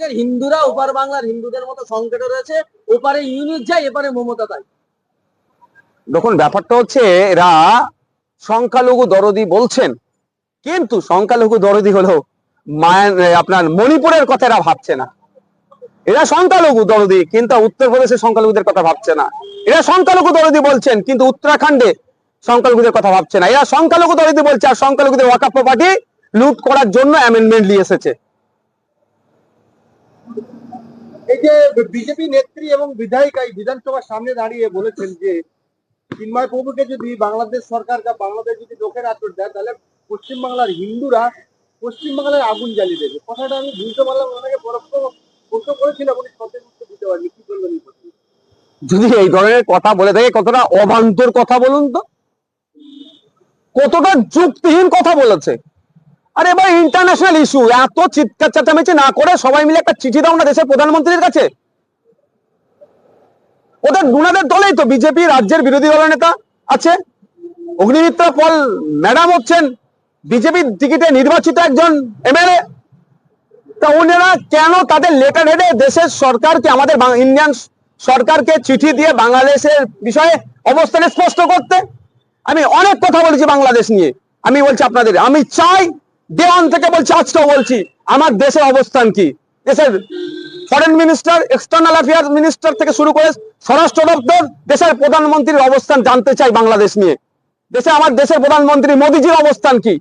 পশ্চিমবঙ্গের হিন্দুরা, ওপার বাংলার হিন্দুদের মতো সংকটে রয়েছে, ওপারে ইউনিট যায়, এপারে মমতা তাই দেখুন, ব্যাপারটা হচ্ছে এরা সংখ্যালঘু দরদি বলছেন, কিন্তু সংখ্যালঘু দরদি হলো আপনার মণিপুরের কথা এরা ভাবছে না। এরা সংখ্যালঘু দরদি, কিন্তু উত্তরপ্রদেশের সংখ্যালঘুদের কথা ভাবছে না। এরা সংখ্যালঘু দরদি বলছেন, কিন্তু উত্তরাখণ্ডে সংখ্যালঘুদের কথা ভাবছে না। এরা সংখ্যালঘু দরদি বলছে, আর সংখ্যালঘুদের ওয়াকাপ পার্টি লুট করার জন্য অ্যামেন্ডমেন্ট নিয়ে এসেছে। এই যে বিজেপি নেত্রী এবং বিধায়িকা এই বিধানসভার সামনে দাঁড়িয়ে বলেছেন যে, চিন্ময় প্রভুকে যদি বাংলাদেশ সরকার বা বাংলাদেশ যদি লোকের আচর দেয়, তাহলে পশ্চিমবাংলার হিন্দুরা পশ্চিমবাংলার আগুন জ্বালিয়ে দেবে। কথাটা আমি বুঝতে পারলাম ওনাকে পরোক্ষ প্রশ্ন করেছিলাম উনি সঠিক উত্তর দিতে পারেনি। কি বলবেন যদি এই ধরনের কথা বলে থাকে, কতটা অবান্তর কথা বলুন তো? কতটা যুক্তিহীন কথা বলেছে? আরে এবার ইন্টারন্যাশনাল ইস্যু এত চিৎকার চেঁচামেচি না করে সবাই মিলে একটা চিঠি দাও না দেশের প্রধানমন্ত্রীর কাছে। ওদের দুনাদের দলেই তো বিজেপি রাজ্যের বিরোধী দলের নেতা আছে। অগ্নিমিত্র পল ম্যাডাম হচ্ছেন বিজেপির টিকিটে নির্বাচিত একজন এমএলএ তা ওনারা কেন তাদের লেটার হেডে দেশের সরকারকে, আমাদের ইন্ডিয়ান সরকারকে চিঠি দিয়ে বাংলাদেশের বিষয়ে অবস্থানে স্পষ্ট করতে? আমি অনেক কথা বলেছি বাংলাদেশ নিয়ে। আমি বলছি আপনাদের, আমি চাই দেওয়ান থেকে বলছি, আজকেও বলছি, আমার দেশের অবস্থান কি? দেশের foreign minister external affairs minister থেকে শুরু করে স্বরাষ্ট্র দপ্তর, দেশের প্রধানমন্ত্রীর অবস্থান জানতে চাই বাংলাদেশ নিয়ে। দেশে আমার দেশের প্রধানমন্ত্রী মোদিজির অবস্থান কি?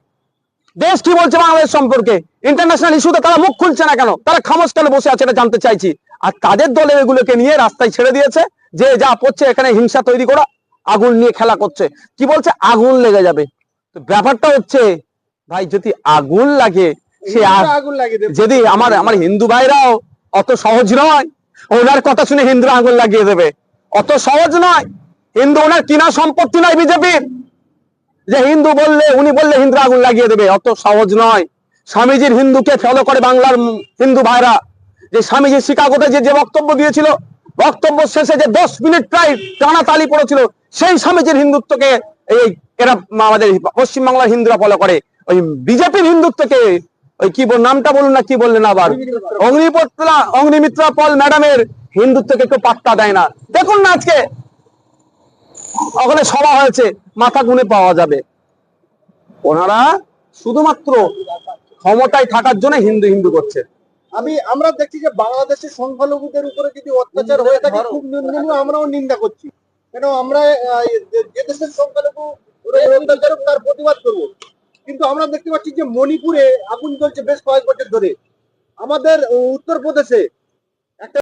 দেশ কি বলছে বাংলাদেশ সম্পর্কে? ইন্টারন্যাশনাল ইস্যুতে তারা মুখ খুলছে না কেন? তারা খামোশ কেন বসে আছে এটা জানতে চাইছি। আর তাদের দলে এগুলোকে নিয়ে রাস্তায় ছেড়ে দিয়েছে, যে যা পড়ছে এখানে হিংসা তৈরি করা, আগুন নিয়ে খেলা করছে। কি বলছে? আগুন লেগে যাবে। ব্যাপারটা হচ্ছে ভাই যদি আগুন লাগে সে আগুন দেবে। যদি আমার আমার হিন্দু ভাইরাও অত সহজ নয় ওনার কথা শুনে হিন্দুরা আগুন লাগিয়ে দেবে। অত সহজ নয়। হিন্দু ওনার কিনা সম্পত্তি নয় বিজেপির। যে হিন্দু বললে উনি বললে হিন্দু আগুন লাগিয়ে দেবে। অত সহজ নয়। স্বামীজির হিন্দুকে ফলো করে বাংলার হিন্দু ভাইরা। যে স্বামীজি শিকাগোতে যে যে বক্তব্য দিয়েছিল বক্তব্য শেষে যে দশ মিনিট প্রায় টানা তালি পড়েছিল সেই স্বামীজির হিন্দুত্বকে এই এরা আমাদের পশ্চিমবাংলার হিন্দুরা ফলো করে। ওই বিজেপির হিন্দুত্বকে ওই কি নামটা বলুন না কি বললেন আবার? অগ্নিপত্রা অগ্নিমিত্রা পল ম্যাডামের হিন্দুত্বকে কেউ পাত্তা দেয় না। দেখুন না আজকে। ওখানে সভা হয়েছে মাথা গুনে পাওয়া যাবে। ওনারা শুধুমাত্র ক্ষমতায় থাকার জন্য হিন্দু হিন্দু করছে। আমি আমরা দেখছি যে বাংলাদেশের সংখ্যালঘুদের উপরে যদি অত্যাচার হয়ে থাকে খুব আমরাও নিন্দা করছি। কেন আমরা যে- যে দেশের সংখ্যালঘু তার প্রতিবাদ করব। কিন্তু আমরা দেখতে পাচ্ছি যে মণিপুরে আগুন চলছে বেশ কয়েক বছর ধরে। আমাদের, উত্তরপ্রদেশে